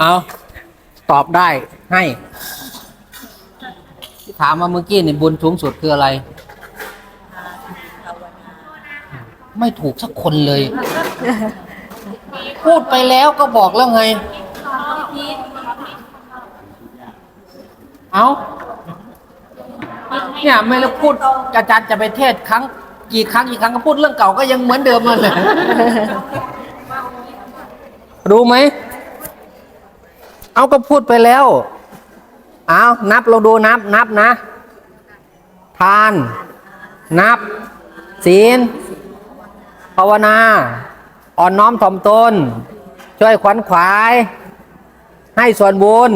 เอาตอบได้ให้ที่ถามมาเมื่อกี้นี่บุญสูงสุดคืออะไร ไม่ถูกสักคนเลย พูดไปแล้วก็บอกแล้วไง เอาเนี่ยไม่แล้วพูดอาจารย์จะไปเทศน์ครั้ง กี่ครั้งกี่ครั้งก็พูดเรื่องเก่าก็ยังเหมือนเดิมเลยรู้ไหม เอาก็พูดไปแล้ว เอานับเราดูนับนับนะ ทาน นับ ศีล ภาวนา อ่อนน้อมถ่อมตน ช่วยขวัญขวาย ให้ส่วนบุญ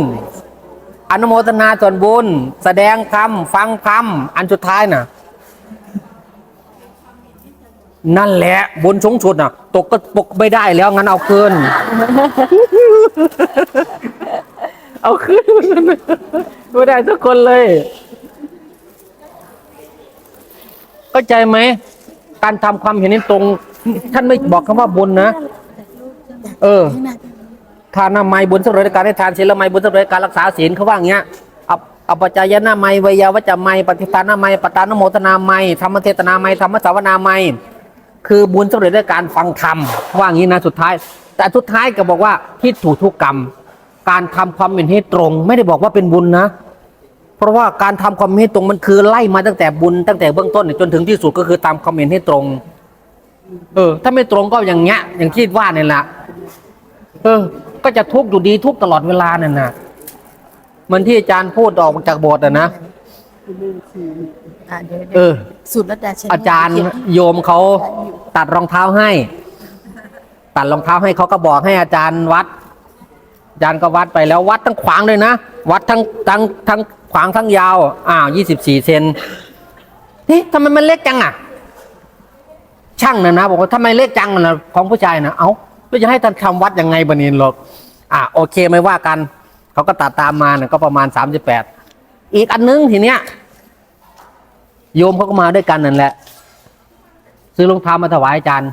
อนุโมทนาส่วนบุญ แสดงธรรม ฟังธรรม อันสุดท้ายน่ะ นั่นแหละบุญสูงสุดน่ะ ตกก็ปกไม่ได้แล้วงั้นเอาคืนเอาคืนไม่ได้ทุกคนเลยเข้าใจไหมการทำความเห็นนี้ตรง ท่านไม่บอกคำว่าบุญนะ เออ ทานนามัยบุญสำเร็จการให้ทานศีลไมัยบุญสำเร็จการรักษาศีลเขาว่าอย่างเงี้ยอปอปจายนาไมัยวิยาวัจจะมัยปฏิทานาไมัยปตานโมทนาไมัยธรรมเทศนาไมัยธรรมสาวนาไมัย คือบุญสำเร็จด้วยการฟังธรรมว่างี้นะสุดท้าย แต่สุดท้ายก็บอกว่าทิฏถูกทุกกรรม การทำความเห็นให้ตรง ไม่ได้บอกว่าเป็นบุญนะ เพราะว่าการทำความเห็นตรงมันคือไล่มาตั้งแต่บุญตั้งแต่เบื้องต้นเนี่ยจนถึงที่สุดก็คือตามความเห็นให้ตรง เออ ถ้าไม่ตรงก็อย่างเงี้ย อย่างที่ว่าเนี่ยแหละเออ ก็จะทุกข์อยู่ดีทุกข์ตลอดเวลาเนั่นนะเหมันที่อาจารย์พูดออกจากบสถ์อะนะ อะเดี๋ยวเออสุดรัตดาชนอาจารย์โยมเขาตัดรองเท้าให้ ตัดรองเท้าให้เขาก็บอกให้อาจารย์วัด อาจารย์ก็วัดไปแล้ววัดทั้งขวางเลยนะ วัดทั้งทั้งทั้งขวางทั้งยาว อ้าวยี่สิบสี่เซนเฮ้ยทำไมมันเล็กจังอะ ช่างนะนะบอกว่าทำไมเล็กจังนะของผู้ชายนะเอ้าแล้วจะให้ท่านทำวัดยังไงบะนีนหรอก อะโอเคไม่ว่ากัน เขาก็ตัดตามมาเนี่ยก็ประมาณสามสิบแปดอีกอันนึงทีเนี้ย โยมเขาก็มาด้วยกันนั่นแหละ ซื้อรองเท้ามาถวายอาจารย์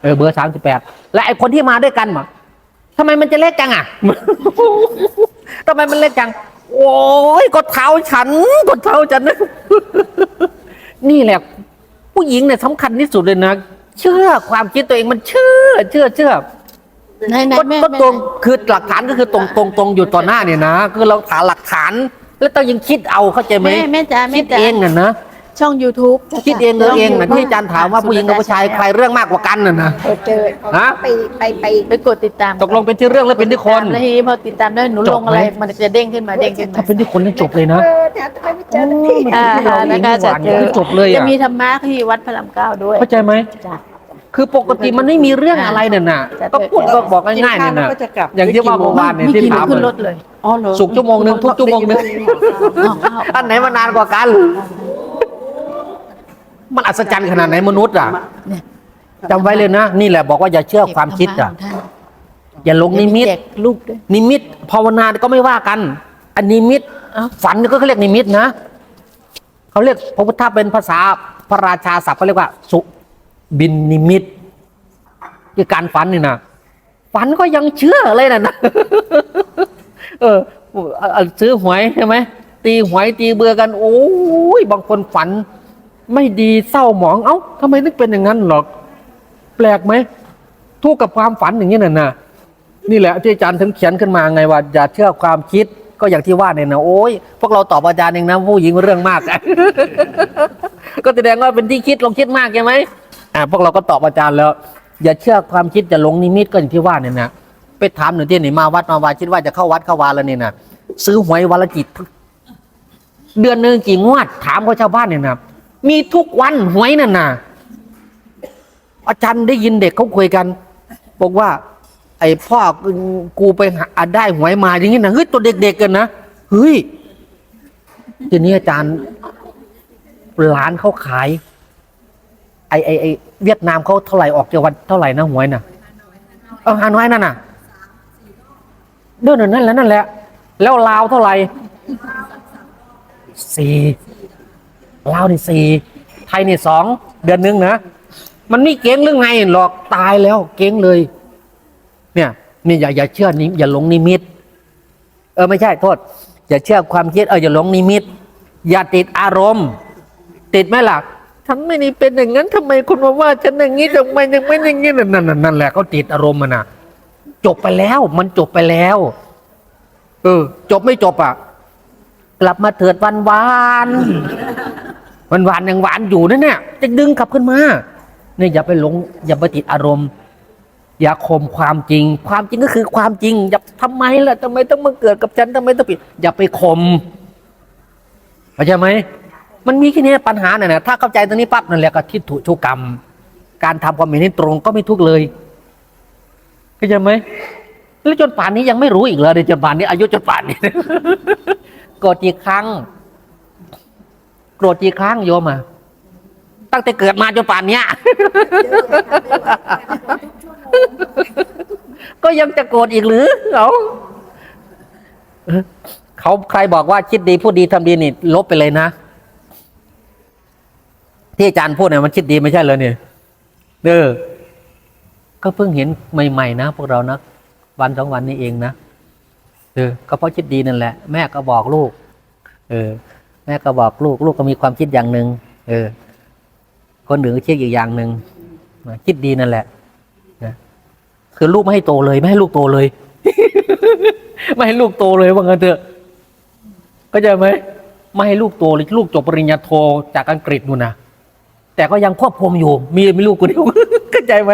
เออเบอร์สามสิบแปดและไอคนที่มาด้วยกันบอกทำไมมันจะเล็กจังอะทำไมมันเล็กจัง โอ้ยกดเท้าฉันกดเท้าฉันนี่แหละ ผู้หญิงเนี่ยสำคัญที่สุดเลยนะเชื่อความคิดตัวเองมันเชื่อ เชื่อเชื่อไหนไหนก็แม่ก็แม่ตรงคือหลักฐานก็คือตรงตรงตรงอยู่ต่อหน้าเนี่ยนะคือเราหาหลักฐาน แล้วต้องยังคิดเอาเข้าใจไหมแม่แม่จ๋าแม่คิดจ๋า เองน่ะนะช่อง YouTube คิดเองเออเองนะที่อาจารย์ถามว่าผู้หญิงกับผู้ชายใครเรื่องมากกว่ากันน่ะนะ เออเจอฮะ ไปไปไปไปกดติดตามตกลงเป็นที่เรื่องแล้วเป็นที่คน แล้วทีนี้พอติดตามได้หนูจลบงไหม อะไรมันจะเด้งขึ้นมาเด้งขึ้นมาถ้าเป็นที่คนนี่จบเลยนะ เออแต่ทำไมไม่เจอสักที อ่านะคะจะเจอจบเลยจะอะมีธรรมะที่วัดพระรามเก้าด้วยเข้าใจไหม จ้ะ คือปกติมันไม่มีเรื่องอะไรเนี่ยน่ะจะก็พูดก็บอกง่ายๆเนี่ยน่ะก็จะกลับอย่างที่ว่าเมื่อวานเนี่ยไม่ที่กินถามขึ้นรถเลยอ๋อเหรอสุกชั่วโมงหนึ่งทุกชั่วโมงหนึ่งเอาเอาอันไหนมานานกว่ากัน มันอัศจรรย์ขนาดไหนมนุษย์อะเนี่ยจำไว้เลยนะนี่แหละบอกว่าอย่าเชื่อความคิดอะเก็บธรรมะของท่านอย่าหลงนิมิตแจกลูกด้วยนิมิตภาวนาก็ไม่ว่ากัน อันนิมิตเอ้าฝันก็เขาเรียกนิมิตนะเขาเรียกพระพุทธเป็นภาษาพระราชาศัพท์เขาเรียกว่า สุ บินนิมิตคือการฝันนี่นะฝันก็ยังเชื่อเลยนะนะเออเอาเอาซื้อหวยใช่ไหมตีหวยตีเบื่อกัน โอ้ยบางคนฝัน ไม่ดีเศร้าหมองเอ้าทำไมนึกเป็นอย่างนั้นหรอก แปลกไหมทุกข์กับความฝันอย่างนี้น่ะนะนี่แหละที่อาจารย์ถึงเขียนขึ้นมาไงว่า อย่าเชื่อความคิดก็อย่างที่ว่าเนี่ยนะโอ้ยพวกเราตอบอาจารย์เองนะผู้หญิงเรื่องมาก ก็แสดงว่าเป็นที่คิดลองคิดมากใช่ไหม อ่าพวกเราก็ตอบอาจารย์แล้ว อย่าเชื่อความคิดอย่าหลงนิมิตก็อย่างที่ว่าเนี่ยนะไปถามหนึ่งที่ไหนมาวัดมาวาคิดว่าจะเข้าวัดเข้าวาแล้วเนี่ยนะซื้อหวยวันละกี่เดือนหนึ่งกี่งวดถามเขาชาวบ้านเนี่ยนะมีทุกวันหวยนั่นนะอาจารย์ได้ยินเด็กเขาคุยกัน บอกว่า ไอ้พ่อกูไปหาได้หวยมาอย่างนี้นะเฮ้ยตัวเด็กๆกันนะเฮ้ยทีนี้อาจารย์ร้านเขาขาย ไอ้ไอ้ไอ้เวียดนามเขาเท่าไหร่ออกจากวันเท่าไหร่นะหวยน่ะเออฮานอยนั่นน่ะเดือนนั่นแหละนั่นแหละ แล้วลาวเท่าไหร่สี่ลาวนี่สี่ไทยนี่สองเดือนหนึงนะมันนี่เก่งเรื่องไงหรอกตายแล้วเก่งเลย เนี่ยนี่อย่าอย่าเชื่อนิอย่าหลงนิมิต เออไม่ใช่โทษ อย่าเชื่อความคิดเอออย่าหลงนิมิต อย่าติดอารมณ์ ติดไหมล่ะ ฉันไม่ได้เป็นอย่างนั้นทำไมคุณมาว่า ฉันอย่างนี้ทำไมยังไม่อย่างนี้นั่นนั่นนั่นแหละเขาติดอารมณ์มันน่ะ จบไปแล้ว มันจบไปแล้ว เออ จบไม่จบอะ กลับมาเถิดวันวานวันวานยังหวานอยู่นั่นเนี่ยจะดึงกลับขึ้นมาเนี่ยอย่าไปหลง อย่าไปติดอารมณ์ อย่าข่มความจริง ความจริงก็คือความจริง อย่าทำไมล่ะทำไมต้องมาเกิดกับฉันทำไมต้องปิด อย่าไปข่มเข้าใจไหม มันมีแค่นี้ปัญหาเนี่ยนะถ้าเข้าใจตรงนี้ปั๊บนั่นแหละก็ทิฏฐุชุกรรม การทำความเห็นให้ตรงก็ไม่ทุกเลยเข้าใจไหมแล้วจนป่านนี้ยังไม่รู้อีกเลยจนป่านนี้อายุจนป่านนี้โกรธกี่ครั้ง โกรธกี่ครั้งโยมอะตั้งแต่เกิดมาจนป่านเนี้ยก็ยังจะโกรธอีกหรือเขาเขาใครบอกว่าคิดดีพูดดีทำดีนี่ลบไปเลยนะ ที่อาจารย์พูดเนี่ยมันคิดดีไม่ใช่เลยเนี่ยเด้อก็เพิ่งเห็นใหม่ ๆ นะ พวกเรานะวันสองวันนี้เองนะเออก็เพราะคิดดีนั่นแหละ แม่ก็บอกลูก เออ แม่ก็บอกลูก ลูกก็มีความคิดอย่างหนึ่งเออ คนหนึ่งก็คิดอีกอย่างหนึ่งคิดดีนั่นแหละนะคือลูกไม่ให้โตเลย ไม่ให้ลูกโตเลย ไม่ให้ลูกโตเลยว่างั้นเถอะก็จะไหมไม่ให้ลูกโตเลยลูกจบปริญญาโทจากอังกฤษนู่นนะ แต่ก็ยังควบคุมอยู่ มีมีลูกคนเดียวเข้าใจไหม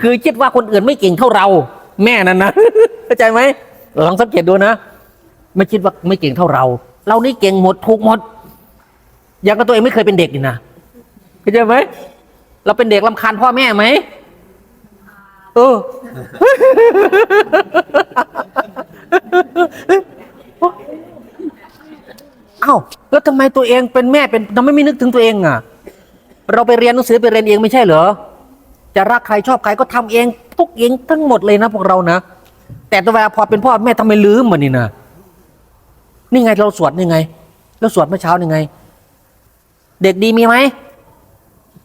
คือคิดว่าคนอื่นไม่เก่งเท่าเรา แม่นั่นนะเข้าใจไหมลองสังเกตดูนะ ไม่คิดว่าไม่เก่งเท่าเรา เรานี่เก่งหมดถูกหมด อย่างกับตัวเองไม่เคยเป็นเด็กนี่นะเข้าใจไหมเราเป็นเด็กลำคาญพ่อแม่ไหมเออเอ้าแล้วทำไมตัวเองเป็นแม่เป็นทำไมไม่นึกถึงตัวเองอะ เราไปเรียนหนังสือไปเรียนเองไม่ใช่เหรอ จะรักใครชอบใครก็ทำเองทุกเองทั้งหมดเลยนะพวกเรานะ แต่ตัวเวลาพอเป็นพ่อแม่ทำไมลืมมันนี่นะนี่ไงเราสวดนี่ไงเราสวดเมื่อเช้านี่ไง เด็กดีมีไหม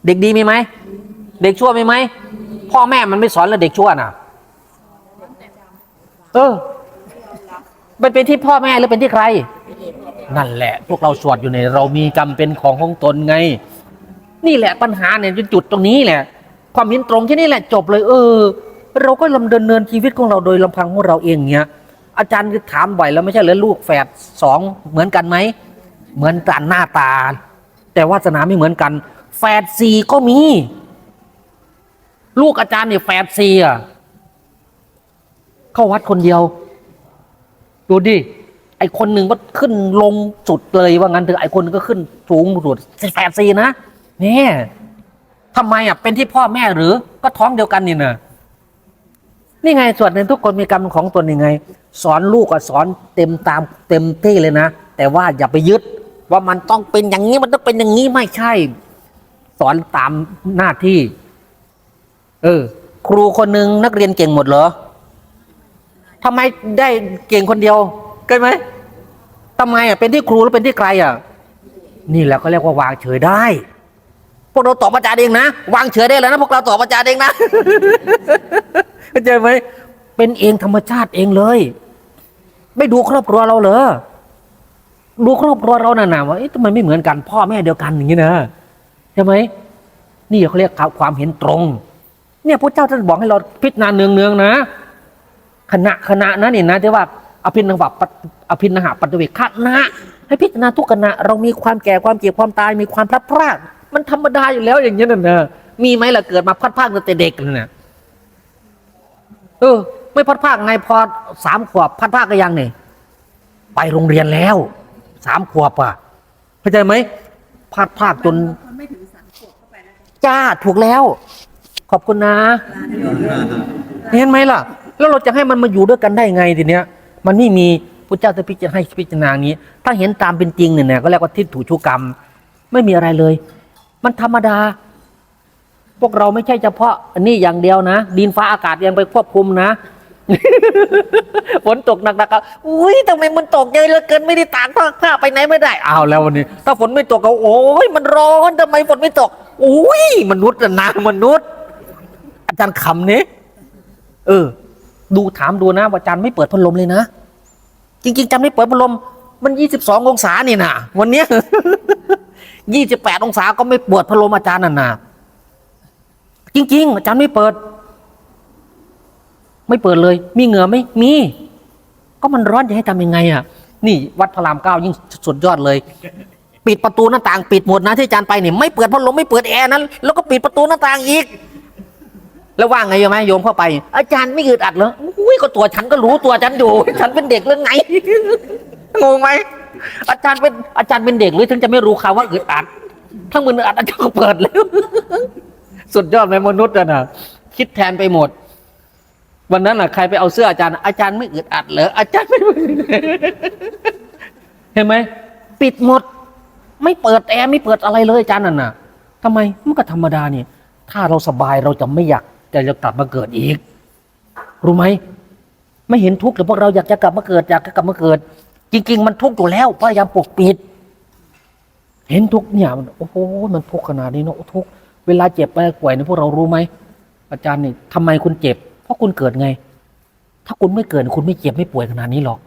เด็กดีมีไหมเด็กชั่วมีไหมพ่อแม่มันไม่สอนแล้วเด็กชั่วน่ะ เออมันเป็นที่พ่อแม่หรือเป็นที่ใคร นั่นแหละ พวกเราสวดอยู่ใน เรามีกรรมเป็นของของตนไง นี่แหละปัญหาเนี่ยจุดตรงนี้แหละ ความเห็นตรงที่นี่แหละจบเลย เออ เราก็ลำเดินเนินชีวิตของเราโดยลำพังของเราเองเนี้ยอาจารย์ถามบ่อยแล้วไม่ใช่เหรอลูกแฝดสองเหมือนกันไหมเหมือนกันหน้าตา แต่วาสนาไม่เหมือนกัน แฝดสี่ก็มี ลูกอาจารย์เนี่ยแฝดสี่อะเข้าวัดคนเดียว ดูดิไอคนหนึ่งก็ขึ้นลงสุดเลยว่างั้นเถอะไอคนหนึงก็ขึ้นสูงสุดแฝดสี่นะ นี่ยทำไมอะเป็นที่พ่อแม่หรือก็ท้องเดียวกันนี่เนะนี่ไงส่วนหนึ่งทุกคนมีกรรมของตนยังไง สอนลูกก็สอนเต็มตามเต็มที่เลยนะ แต่ว่าอย่าไปยึดว่ามันต้องเป็นอย่างนี้มันต้องเป็นอย่างนี้ไม่ใช่ สอนตามหน้าที่ เออ ครูคนหนึ่งนักเรียนเก่งหมดเหรอทำไมได้เก่งคนเดียวเกินไหมทำไมอะเป็นที่ครูหรือเป็นที่ใครอะ นี่แหละก็เรียกว่าวางเฉยได้ พวกเราตอบอาจารย์เองนะ วางเฉยได้แล้วนะพวกเราตอบอาจารย์เองนะเข้าใจไหมเป็นเองธรรมชาติเองเลย ไม่ดูครอบครัวเราเหรอดูครอบครัวเราน่ะนะว่าเอ๊ะทำไมไม่เหมือนกัน พ่อแม่เดียวกันอย่างนี้นะใช่ไหมนี่เขาเรียกความเห็นตรง เนี่ยพระเจ้าท่านบอกให้เราพิจารณาเนืองๆนะขณะขณะนั้นนี่นะที่ว่าอภินหะปัตอภินหะปัตเวกขณะให้พิจารณาทุกขณะเรามีความแก่ความเจ็บความตายมีความพลัดพราก มันธรรมดาอยู่แล้วอย่างนี้ยน่ะนะมีไหมล่ะเกิดมาพลัดพรากตั้งแต่เด็กเลยนะเออ ไม่พลัดพรากไงพอสามขวบพลัดพรากก็ยังนี่ไปโรงเรียนแล้วสามขวบอะเข้าใจไหมพลัดพรากจนคนไม่ถึงสามขวบเข้าไปแล้วจ้าถูกแล้ว ขอบคุณนะเห็นไหมล่ะ แล้วเราจะให้มันมาอยู่ด้วยกันได้ไงทีเนี้ย มันไม่มีพระเจ้าจะพิจารณาให้พิจารณาอย่างนี้ ถ้าเห็นตามเป็นจริงเนี่ยนะก็เรียกว่าทิฏฐุชุกรรม ไม่มีอะไรเลย มันธรรมดา พวกเราไม่ใช่เฉพาะอันนี้อย่างเดียวนะ ดินฟ้าอากาศยังไปควบคุมนะฝนตกหนักๆก็อุ้ยทำไมมันตกเยอะเหลือเกินไม่ได้ตากผ้าไปไหนไม่ได้อ้าวแล้ววันนี้ ถ้าฝนไม่ตกก็โอ้ยมันร้อนทำไมฝนไม่ตกอุ้ยมนุษย์นะมนุษย์ อาจารย์คำนี้เออ ดูถามดูนะว่าอาจารย์ไม่เปิดพัดลมเลยนะจริงๆจำไม่เปิดพัดลม มันยี่สิบสององศานี่นะวันเนี้ย ยี่สิบแปดองศาก็ไม่เปิดพัดลมอาจารย์น่ะนะจริง ๆ อาจารย์ไม่เปิด ไม่เปิดเลย มีเหงื่อไหมมี ก็มันร้อนจะให้ทำยังไงอะ นี่วัดพระรามเก้ายิ่งสุดยอดเลย ปิดประตูหน้าต่างปิดหมดนะที่อาจารย์ไปเนี่ยไม่เปิดพัดลมไม่เปิดแอร์นั้นแล้วก็ปิดประตูหน้าต่างอีกแล้วว่าไงโยมไหมโยมเข้าไป อาจารย์ไม่อึดอัดเหรออุ้ยก็ตัวฉันก็รู้ตัวฉันอยู่ ฉันเป็นเด็กเรื่องไงงงไหม อาจารย์เป็นอาจารย์เป็นเด็กหรือถึงจะไม่รู้คำว่าอึดอัดทั้งมืออึดอัดอาจารย์ก็เปิดแล้ว สุดยอดไหมมนุษย์อะนะคิดแทนไปหมด วันนั้นน่ะใครไปเอาเสื้ออาจารย์ อาจารย์ไม่อึดอัดเหรออาจารย์ไม่เห็นไหมปิดหมด ไม่เปิดแอร์ไม่เปิดอะไรเลยอาจารย์นั่นน่ะทำไมมันก็ธรรมดานี่ถ้าเราสบายเราจะไม่อยากจะจะกลับมาเกิดอีก รู้ไหมไม่เห็นทุกข์หรือพวกเราอยากจะกลับมาเกิด อยากจะกลับมาเกิด จริง ๆ มันทุกข์อยู่แล้วพยายามปกปิด เห็นทุกข์เนี่ยมันโอ้โหมันทุกข์ขนาดนี้เนอะทุกข์เวลาเจ็บไปป่วยเนี่ยพวกเรารู้ไหมอาจารย์นี่ทำไมคุณเจ็บ เพราะคุณเกิดไง ถ้าคุณไม่เกิดคุณไม่เจ็บไม่ป่วยขนาดนี้หรอก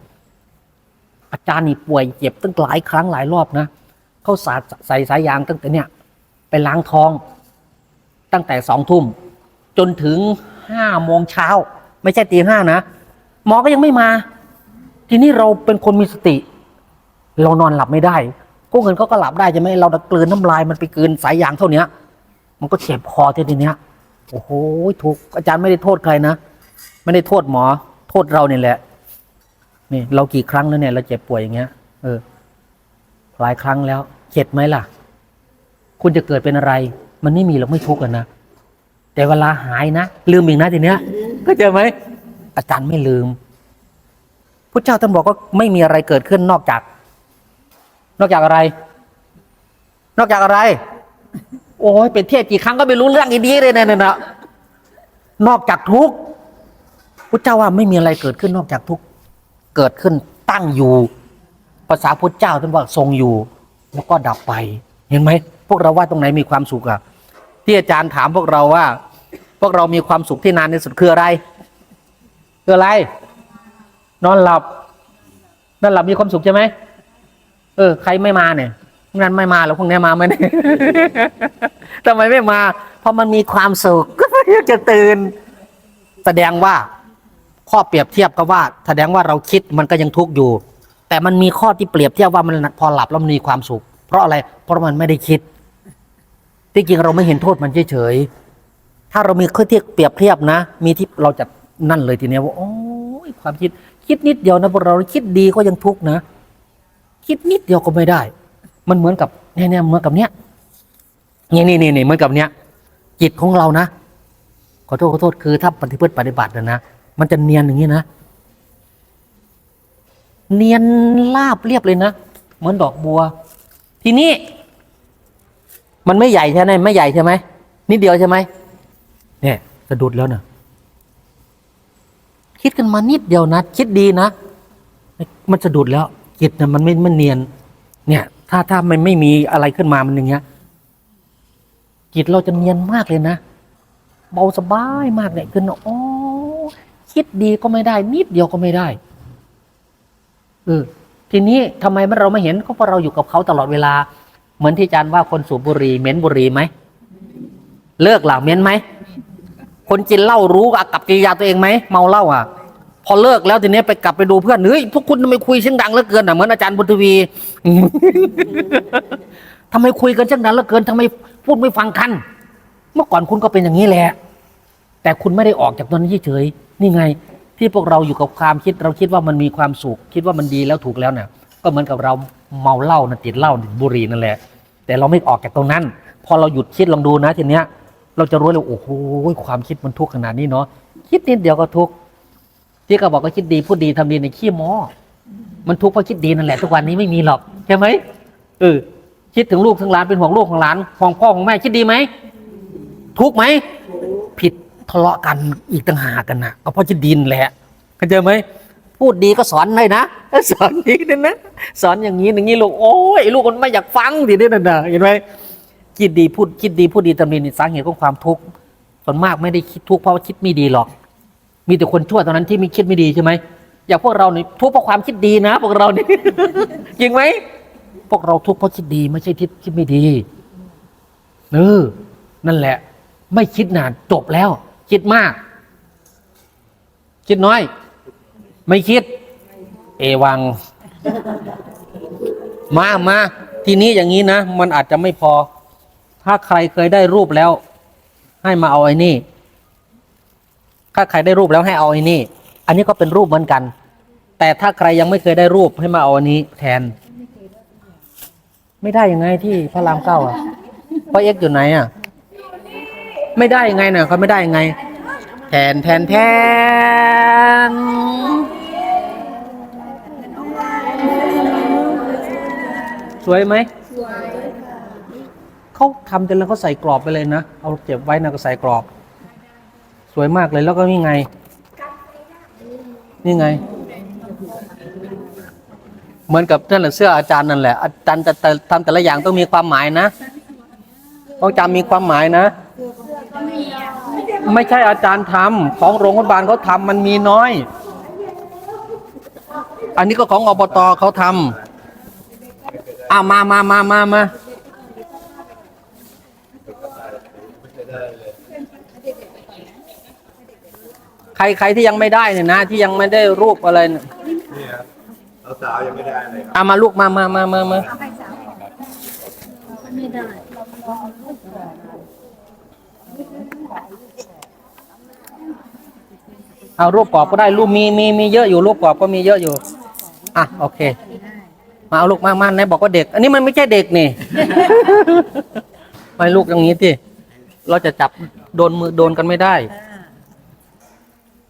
อาจารย์นี่ป่วยเจ็บตั้งหลายครั้งหลายรอบนะเขาสาดใส่สายยางตั้งแต่เนี่ย ไปล้างท้อง ตั้งแต่สองทุ่มจนถึงห้าโมงเช้า ไม่ใช่ตีห้านะหมอก็ยังไม่มา ทีนี้เราเป็นคนมีสติ เรานอนหลับไม่ได้พวกเงินเขาก็หลับได้ใช่ไหมเรากลืนน้ำลายมันไปกลืนสายยางเท่าเนี้ยมันก็เจ็บคอทีเนี้ยโอ้โหถูกอาจารย์ไม่ได้โทษใครนะไม่ได้โทษหมอ โทษเราเนี่ยแหละ นี่ เรากี่ครั้งแล้วเนี่ย เราเจ็บป่วยอย่างเงี้ย เออ หลายครั้งแล้วเจ็บไหมล่ะ คุณจะเกิดเป็นอะไร มันไม่มีเราไม่ทุกข์กันนะแต่เวลาหายนะลืมอีกนะทีเนี้ยก็เจอไหมอาจารย์ไม่ลืม พระเจ้าท่านบอกว่าไม่มีอะไรเกิดขึ้นนอกจาก นอกจากอะไร นอกจากอะไร โอ้ยเป็นเทพกี่ครั้งก็ไม่รู้เรื่องอีนี้เลยเนี่ยนะนอกจากทุกข์พระเจ้าว่าไม่มีอะไรเกิดขึ้นนอกจากทุกข์เกิดขึ้นตั้งอยู่ ภาษาพุทธเจ้าท่านว่าทรงอยู่ แล้วก็ดับไปเห็นไหมพวกเราว่าตรงไหนมีความสุขอะที่อาจารย์ถามพวกเราว่า พวกเรามีความสุขที่นานที่สุดคืออะไร คืออะไร นอนหลับนอนหลับมีความสุขใช่ไหมเออ ใครไม่มาเนี่ยงั้นไม่มาแล้วพวกนี้มาไหมทำไมไม่มา เพราะมันมีความสุขก็อยากจะตื่น แสดงว่าข้อเปรียบเทียบก็ว่า แสดงว่าเราคิดมันก็ยังทุกข์อยู่ แต่มันมีข้อที่เปรียบเทียบว่ามันพอหลับแล้วมันมีความสุข เพราะอะไร เพราะมันไม่ได้คิด ที่จริงเราไม่เห็นโทษมันเฉยๆถ้าเรามีข้อที่เปรียบเทียบนะ มีที่เราจะนั่นเลยทีเนี้ยว่าโอ้ยความคิด คิดนิดเดียวนะพวกเราคิดดีก็ยังทุกข์นะ คิดนิดเดียวก็ไม่ได้ มันเหมือนกับเนี่ยเนี่ยเหมือนกับเนี้ยเนี่นี่นี่นี่เหมือนกับเนี้ยจิตของเรานะขอโทษขอโทษคือถ้าปฏิพฤติปฏิบัตินะนะมันจะเนียนอย่างนี้นะ เนียนลาบเรียบเลยนะเหมือนดอกบัว ทีนี้ มันไม่ใหญ่ใช่ไหมไม่ใหญ่ใช่ไหมนิดเดียวใช่ไหมเนี่ยสะดุดแล้วนะ คิดกันมานิดเดียวนะ คิดดีนะ มันสะดุดแล้วจิตนะมันไม่มันเนียน เนี่ย ถ้าถ้ามันไม่มีอะไรขึ้นมามันอย่างเงี้ยจิตเราจะเนียนมากเลยนะเบาสบายมากเลยคือโอ้คิดดีก็ไม่ได้ นิดเดียวก็ไม่ได้เออทีนี้ทำไมเราไม่เห็นก็เพราะเราอยู่กับเขาตลอดเวลา เหมือนที่อาจารย์ว่าคนสูบบุหรี่เหม็นบุหรี่ไหมเลิกเหล่าเหม็นไหม คนกินเหล้ารู้กับกับกิริยาตัวเองไหมเมาเหล้าอะ พอเลิกแล้วทีนี้ไปกลับไปดูเพื่อนเฮ้ยพวกคุณทำไมคุยเสียงดังเหลือเกินอะเหมือนอาจารย์บุญทวีทำไมคุยกันเสียงดังเหลือเกินทำไมพูดไม่ฟังกัน เมื่อก่อนคุณก็เป็นอย่างนี้แหละ แต่คุณไม่ได้ออกจากตรงนั้เฉยๆนี่ไง ที่พวกเราอยู่กับความคิดเราคิดว่ามันมีความสุขคิดว่ามันดีแล้วถูกแล้วเนี่ยก็เหมือนกับเราเมาเหล้านะติดเหล้าติดบุหรี่นั่นแหละ แต่เราไม่ออกจากตรงนั้น พอเราหยุดคิดลองดูนะทีเนี้ย เราจะรู้เลยโอ้โหความคิดมันทุกข์ขนาดนี้เนาะคิดนิดเดียวก็ทุกข์ที่ก็บอกว่าคิดดีพูดดีทำดีในขี้มอมันทุกข์เพราะคิดดีนั่นแหละทุกวันนี้ไม่มีหรอกใช่ไหมเออคิดถึงลูกถึงหลานเป็นห่วงลูกของหลานห่วงพ่อของแม่คิดดีไหมทุกข์ไหมผิดทะเลาะกันอีกต่างหากกันนะก็เพราะจะดินแหละเข้าใจไหมพูดดีก็สอนเลยนะสอนดีนะนะสอนอย่างนี้อย่างนี้ลูกโอ้ยลูกมันไม่อยากฟังทีนี้นนะเห็นไหม คิดดีพูดคิดดีพูดดีทำดีนี่สาเหตุของความทุกข์ส่วนมากไม่ได้คิดทุกข์เพราะว่าคิดไม่ดีหรอก มีแต่คนชั่วเท่านั้นที่มีคิดไม่ดีใช่ไหมอย่างพวกเราเนี่ยทุกข์เพราะความคิดดีนะ พวกเรานี่จริงไหมพวกเราทุกข์เพราะคิดดีไม่ใช่คิดคิดไม่ดีเออนั่นแหละ ไม่คิดนานจบแล้ว คิดมาก คิดน้อย ไม่คิด เอวัง มามาทีนี้อย่างนี้นะ มันอาจจะไม่พอ ถ้าใครเคยได้รูปแล้ว ให้มาเอาไอ้นี่ ถ้าใครได้รูปแล้วให้เอาไอ้นี่ อันนี้ก็เป็นรูปเหมือนกัน แต่ถ้าใครยังไม่เคยได้รูปให้มาเอาอันนี้ แทน ไม่ได้ยังไงที่พระรามเก้าอะพ่อเอ็กอยู่ไหนอะ ไม่ได้ยังไงเนี่ยเขาไม่ได้ยังไง แทนแทนแทนสวยไหม เขาทำจนแล้วเขาใส่กรอบไปเลยนะ เอาเก็บไว้นะก็ใส่กรอบ สวยมากเลยแล้วก็นี่ไง นี่ไง เหมือนกับนั่นแหละเสื้ออาจารย์นั่นแหละ อาจารย์จะแต่ทำแต่ละอย่างต้องมีความหมายนะต้องจำมีความหมายนะ ไม่ใช่อาจารย์ทำของโรงพยาบาลเขาทำมันมีน้อย อันนี้ก็ของอบตเขาทำอ่ามามามามามา ใครใครที่ยังไม่ได้เนี่ยนะ ที่ยังไม่ได้รูปอะไรเนี่ยนี่ครับสาวๆยังไม่ได้เลยครับเอามาลูกมามามามามาเอารูปกรอบก็ได้รูปมีมีมีเยอะอยู่รูปกรอบก็มีเยอะอยู่อะโอเค มาเอาลูกมามาไหนบอกว่าเด็ก อันนี้มันไม่ใช่เด็กนี่ ไม่ลูกอย่างนี้ที่เราจะจับโดนมือโดนกันไม่ได้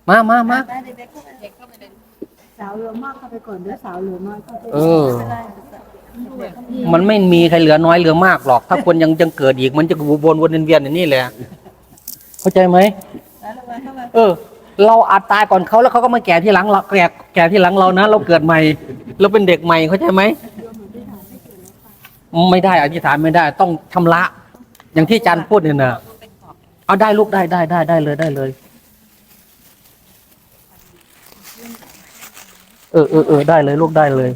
มามามาสาวเหลือมากเข้าไปก่อนเดี๋ยวสาวเหลือน้อยเข้าไปเออ มันไม่มีใครเหลือน้อยเหลือมากหรอก ถ้าคนยังยังเกิดอีกมันจะวนวนเวียนๆอย่างนี้แหละเข้าใจไหมเออ เราอาจตายก่อนเขาแล้วเขาก็มาแก่ที่หลังเราแก่แก่ที่หลังเรานะเราเกิดใหม่เราเป็นเด็กใหม่เข้าใจไหมไม่ได้อธิษฐานไม่ได้ ต้องชำระ อย่างที่อาจารย์พูดเนี่ยนะเอาได้ลูกได้ได้ได้ได้เลยได้เลย เออเออเออได้เลยลูกได้เลย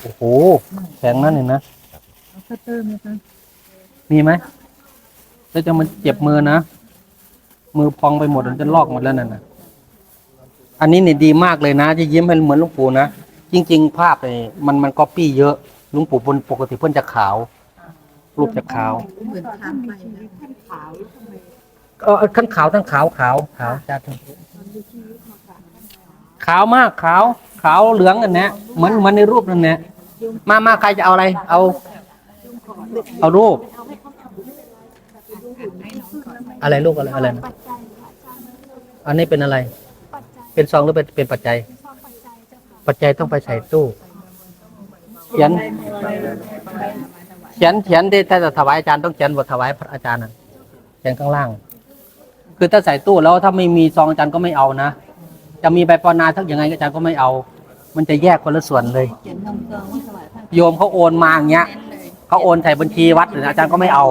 โอ้โห แข็งนั่นเองนะมีไหมแล้วจะมันเจ็บมือนะ มือพองไปหมดมันจะลอกหมดแล้วนั่นนะอันนี้เนี่ยดีมากเลยนะที่ยิ้มให้เหมือนหลุงปู่นะ จริง ๆ ภาพเนี่ยมันมันก๊อปปี้เยอะหลุงปู่บนปกติเพื่อนจะขาว รูปจะขาว เหมือนทำไปแล้วขาวทำไม เออทั้งขาวทั้งขาวขาวขาวจ้าทั้งขาวมากขาว ขาวเหลืองกันนะเหมือนเหมือนในรูปนั่นแหละมามาใครจะเอาอะไร เอา เอารูป อะไรลูกอะไรอะไรนะอันนี้เป็นอะไร เป็นซองหรือเป็นเป็นปัจจัย ปัจจัยต้องไปใส่ตู้เขียนเขียนเขียนที่ถ้าจะถวายอาจารย์ต้องเขียนบทถวายพระอาจารย์นะเขียนข้างล่าง คือถ้าใส่ตู้แล้วถ้าไม่มีซองอาจารย์ก็ไม่เอานะ จะมีใบปอนาทักยังไงอาจารย์ก็ไม่เอา มันจะแยกคนละส่วนเลย เขียนนมเกลือว่าถวายพระโยมเขาโอนมาอย่างเงี้ยเขาโอนใส่บัญชีวัดหรืออาจารย์ก็ไม่เอา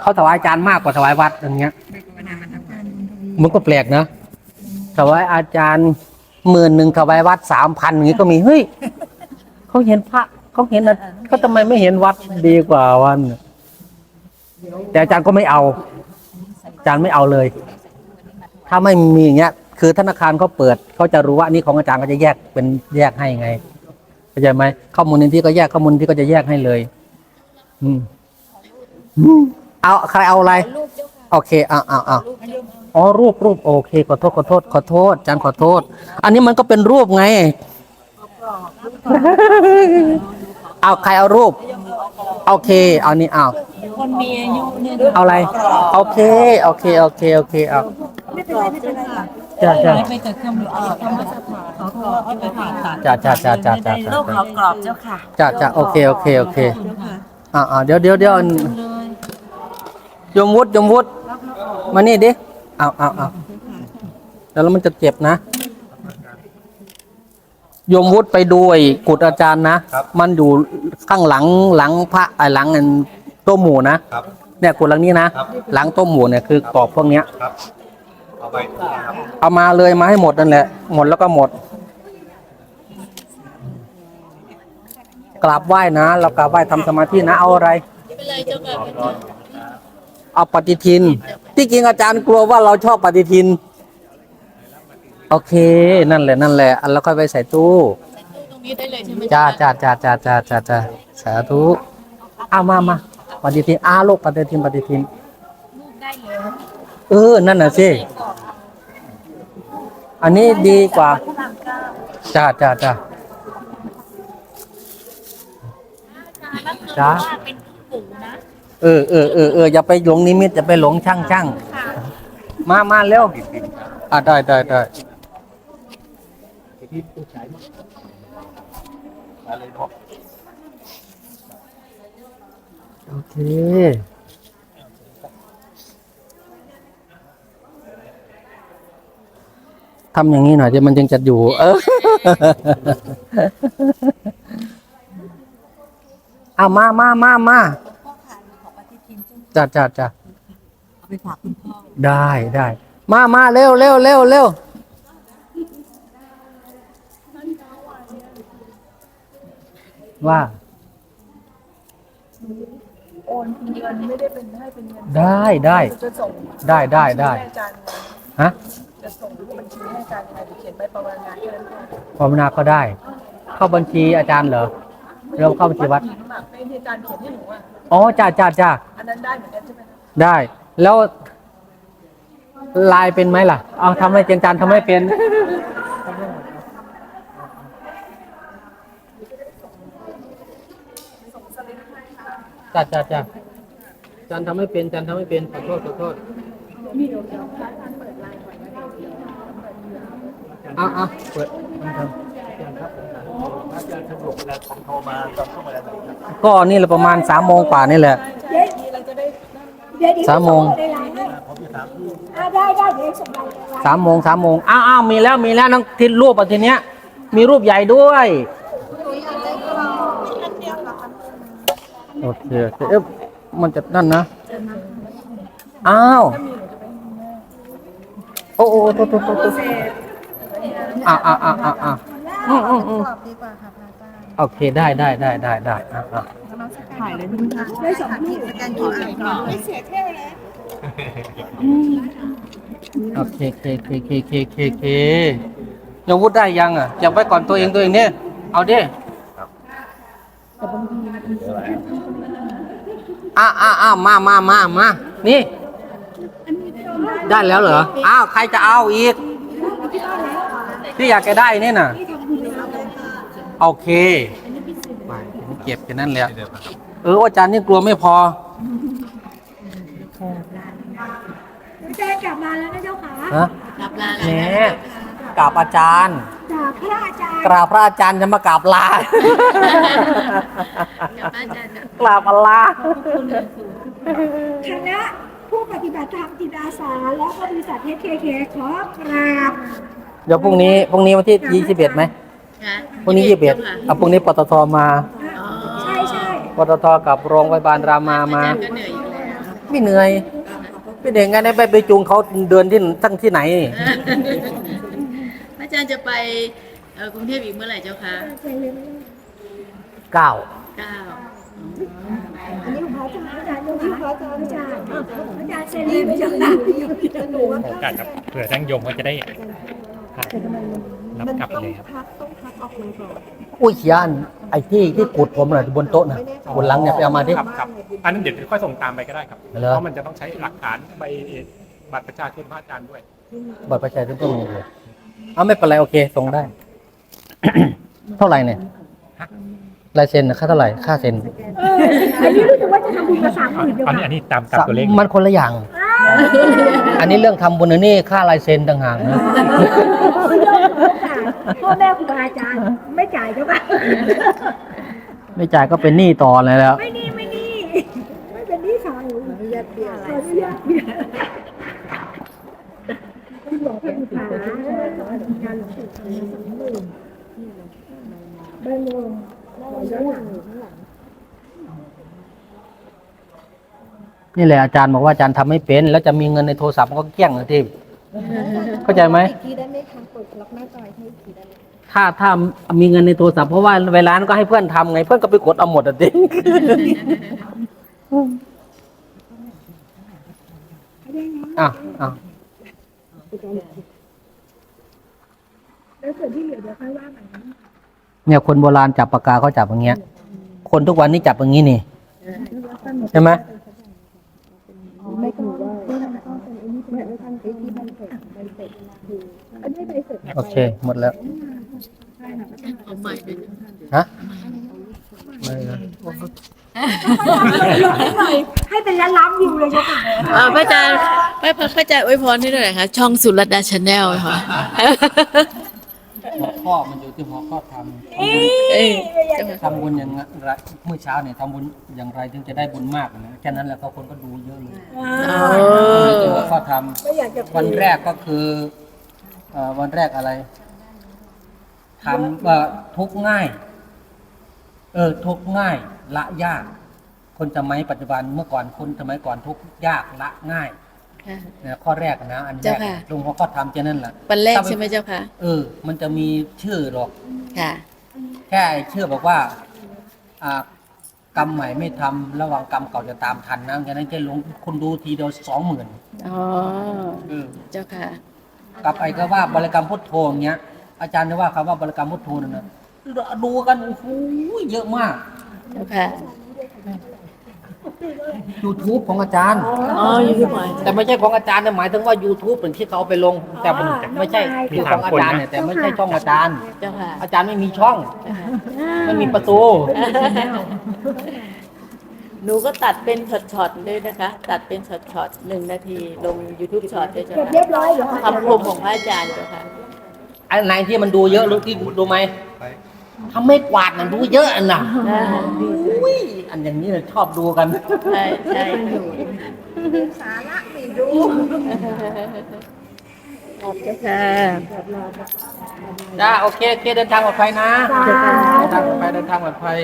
เขาถวายอาจารย์มากกว่าถวายวัดอย่างเงี้ย มันก็แปลกนะถวายอาจารย์หมื่นหนึ่งถวายวัดสามพันอย่างงี้ก็มีเฮ้ยเขาเห็นพระเขาเห็นอะเขาทำไมไม่เห็นวัดดีกว่าวัน แต่อาจารย์ก็ไม่เอา อาจารย์ไม่เอาเลย ถ้าไม่มีอย่างเงี้ย คือธนาคารเขาเปิดเขาจะรู้ว่าอันนี้ของอาจารย์ก็จะแยกเป็นแยกให้ไงเข้าใจไหมข้อมูลในที่ก็แยกข้อมูลที่ก็จะแยกให้เลยอืมอืมเอาใครเอาอะไร โอเคเอาเอาเอาอ๋อรูปรูปโอเคขอโทษขอโทษขอโทษอาจารย์ขอโทษ อันนี้มันก็เป็นรูปไง เอาใครเอารูป โอเค เอานี่เอาคนมีอายุเนี่ยเอาอะไร โอเค โอเค โอเค โอเค เอาจ้าจ้าไปจากคำเอ่อคำว่าสถานเขาก็เอาไปผ่าตัดจ้าจ้าจ้าจ้าจ้าโรคเขากรอบเจ้าค่ะจ้าจ้าโอเค โอเค โอเค อ่าอ่าเดี๋ยวเดี๋ยวเดี๋ยวโยมวุฒิโยมวุฒิมานี่ดิ เอาเอาเอาแล้วมันจะเจ็บนะ โยมวุฒิไปดูไอ้กุฎอาจารย์นะ มันอยู่ข้างหลังหลังพระไอ้หลังอันโตัวหมู่นะครับเนี่ยขวดหลังนี้นะครับหลังต้มหมูเนี่ยคือกรอบพวกเนี้ยครับเอาไปนะครับเอามาเลยมาให้หมดนั่นแหละ หมดแล้วก็หมด กราบไหว้นะ เรากราบไหว้ทำสมาธินะ เอาอะไร เอาปฏิทิน ที่จริงอาจารย์กลัวว่าเราชอบปฏิทิน โอเค นั่นแหละนั่นแหละ อันแล้วค่อยไปใส่ตู้ตรงนี้ได้เลยใช่ไหมจ้าจ้าจ้าจ้าจ้าจ้าจ้าสาธุเอามามาปฏิทินอาลูกปฏิทินปฏิทินได้เลยเออ นั่นน่ะสิ อันนี้ดีกว่า จ้าจ้าจ้าจ้าเป็นปู่นะเออเออเออเอออย่าไปหลงนิมิตอย่าไปหลงช่างช่างมามาเร็วอะได้ได้ได้ โอเคทำอย่างนี้หน่อยเดี๋ยวมันจึงจะอยู่ เออเอามามามามาพ่อขายของปฏิทินจุ้งจ้าจ้าจ้าเอาไปฝากคุณพ่อ ได้ได้ มามาเร็วเร็วเร็วเร็ว ว่า โอนเงินไม่ได้เป็นให้เป็นเงินได้ได้ จะส่งได้ได้ได้ ให้อาจารย์ไงฮะจะส่งบัญชีให้อาจารย์ไงเขียนใบประวัติงานแค่นั้นเองภาวนาก็ได้ เข้าบัญชีอาจารย์เหรอ เราเข้าบัญชีวัดหญิงหมักไม่ที่อาจารย์เขียนให้หนูอะอ๋อจ้าจ้าจ้าอันนั้นได้เหมือนกันใช่ไหมคะได้ แล้วลายเป็นไหมล่ะ เอาทำให้เจนจานทำให้เป็น จ้าจ้าจ้าจันทำให้เป็นจันทำให้เป็นขอโทษขอโทษอะอะเปิดก็นี่แหละประมาณสามโมงกว่านี่แหละเดี๋ยวเราจะได้สามโมงได้ไลน์ให้อ่าได้ได้เดี๋ยวส่งไลน์ไปสามโมงสามโมงอ้าวอ้าวมีแล้วมีแล้วน้องทิศรูปอะทีเนี้ย มีรูปใหญ่ด้วย โอเคโอเคเอ๊ะมันจะนั่นนะอ้าวโอ้โอ้โตัวตัวตัวตัวอ่าอ่าอ่าอ่าอ่าอืมอืมอืมโอเคได้ได้ได้ได้ได้อ่าอ่าถ่ายเลยทุกท่านได้สองรูปสแกน QR ไม่เสียเท่เลยโอเคเคเคเคเคเคเคยังวุฒได้ยังอะยังไว้ก่อนตัวเองตัวเองเนี่ยเอาดิแต่บางที อ่าอ่าอ่ามามามามานี่ ได้แล้วเหรอ อ้าว ใครจะเอาอีกที่อยากจะได้นี่น่ะ โอเคไปผมเก็บแค่นั้นแหละเอออาจารย์นี่กลัวไม่พออาจารย์กลับมาแล้วนะเจ้าขาฮะรับลาแหมกราบอาจารย์ จากพระอาจารย์ กราบพระอาจารย์จะมากราบลาอาจารย์ กราบอัลลาคณะผู้ปฏิบัติธรรมจิตอาสาและก็บริษัทเฮดเคเคขอกราบเดี๋ยวพรุ่งนี้พรุ่งนี้วันที่ยี่สิบเอ็ดไหมพรุ่งนี้ยี่สิบเอ็ดเอาพรุ่งนี้ปตทมาใช่ใช่ปตทกับโรงพยาบาลรามามาก็เหนื่อยอยู่แล้วไม่เหนื่อยไม่เหนื่อยงั้นไปไปจูงเขาเดินที่ทั้งที่ไหนอาจารย์จะไปเอ่อกรุงเทพอีกเมื่อไหร่เจ้าคะเก้าเก้า อันนี้ของพระอาจารย์อาจารย์ดูที่พระอาจารย์อาจารย์อาจารย์เซรีไม่ใช่หนาหนูว่าโอกาสครับเผื่อทั้งโยมก็จะได้รับกลับไปเลยครับอุ้ยเชียนไอ้ที่ที่กุดผมน่ะบนโต๊ะน่ะบนหลังเนี่ยไปเอามาดิ ครับครับอันนั้นเดี๋ยวค่อยส่งตามไปก็ได้ครับ เหรอ เพราะมันจะต้องใช้หลักฐานใบบัตรประชาชนพระอาจารย์ด้วย บัตรประชาชนต้องมีเลยเอาไม่เป็นไรโอเคส่งได้ เท่าไหร่เนี่ย ลายเซ็นนะค่าเท่าไหร่ค่าเซ็นอันนี้รู้สึกว่าจะทำบุญมาสามหมื่นเดียวอันนี้อันนี้ตามตามตัวเลขมันคนละอย่าง อันนี้เรื่องทำบุญนะนี่ค่าลายเซ็นต่างหากนะพ่อแม่ครูบาอาจารย์ไม่จ่ายก็ป่ะไม่จ่ายก็เป็นหนี้ต่อเลยแล้ว ไม่นี่ไม่นี่ไม่เป็นหนี่ค่ะหนูเรียกเบี้ยอะไรเบี้ยคุณบอกเป็นขาการหลวงปู่สองหมื่นเบอร์โลงย้อ นหลังนี่แหละอาจารย์บอกว่าอาจารย์ทำไม่เป็น แล้วจะมีเงินในโทรศัพท์มันก็เกลี้ยงเลยที่เข้าใจไหมอีกทีได้ไหมคะเปิดล็อกหน้าจอยให้อีกทีได้ไหมถ้าถ้ามีเงินในโทรศัพท์เพราะว่าเวลานั้นก็ให้เพื่อนทำไง เพื่อนก็ไปกดเอาหมดอะดิอะอะแล้วส่วนที่เหลือเดี๋ยวค่อยว่ากันนะ เนี่ยคนโบราณจับปากกาเขาจับอย่างเงี้ย คนทุกวันนี้จับอย่างนี้นี่ใช่ไหมไม่ก็ว่าไม่ต้องเป็นไอ้นี่เป็นไม่ทันไอ้ที่ใบเสร็จใบเสร็จคืออันนี้ใบเสร็จโอเค หมดแล้วเอาใหม่ด้วยนะฮะไม่นะให้เป็นร้านล้ำวิวเลยใช่ไหมเอ่อพระอาจารย์พระพระอาจารย์อวยพรให้หน่อยค่ะช่องสุรัตดาชาแนลค่ะ หัวข้อมันอยู่ที่หัวข้อทำเอ้ยทำบุญอย่างไรเมื่อเช้าเนี่ยทำบุญอย่างไรถึงจะได้บุญมากนะแค่นั้นแหละเขาคนก็ดูเยอะเลยอ๋อที่หัวข้อทไม่อยากจะำวันแรกก็คือเอ่อวันแรกอะไรทำว่าทุกข์ง่าย เออทุกข์ง่าย ละยาก คนสมัยปัจจุบันเมื่อก่อนคนสมัยก่อนทุกข์ยากละง่าย ค่ะเนี่ยข้อแรกนะอันแรเจ้ากค่ะ ลงหัวข้อทำแค่นั้นแหละวันแรกใช่ไหมเจ้าค่ะ เออ มันจะมีชื่อหรอก ค่ะ แค่ชื่อบอกว่าอ่ากรรมใหม่ไม่ทำระหว่างกรรมเก่าจะตามทันนะแค่นั้นจะลงคนดูทีเดียวสองหมื่นอ๋อเออเจ้าค่ะ กลับไปก็ว่าบริกรรมพุทโธอย่างเงี้ย อาจารย์จะว่าคำว่าบริกรรมพุทโธนั่นนะดูกันโอ้โหเยอะมาก เจ้าค่ะ YouTube ของอาจารย์ อ๋ออยู่ที่หมายแต่ไม่ใช่ของอาจารย์นะหมายถึงว่า YouTube เป็นที่เขาเอาไปลง แต่มันไม่ใช่คือของอาจารย์เนี่ยแต่ไม่ใช่ช่องอาจารย์ เจ้าค่ะอาจารย์ไม่มีช่องไม่มีประตูหนูก็ตัดเป็นช็อตๆด้วยนะคะ ตัดเป็นช็อตๆหนึ่งนาทีลง YouTube ช็อตด้วยเจ้าเสร็จเรียค่ะบร้อยเหรอคะ คำคมของพระอาจารย์เจ้าค่ะ อันไหนที่มันดูเยอะรู้ที่ดูไหม ทำไม่กวาดน่ะดูเยอะอันน่ะอุ้ยอันอย่างนี้เลยชอบดูกัน ใช่ใช่สาระไม่รู้เจ้าค่ะจ้าโอเคโอเคเดินทางปลอดภัยนะเดินทางปลอดภัยเดินทางปลอดภัย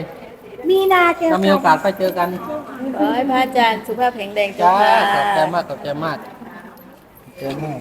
มีนาเจอถ้ามีโอกาสไปเจอกันขอให้พระอาจารย์สุขภาพแข็งแรงเจ้าจ้าค่ะขอบใจมากขอบใจมากขอบใจมาก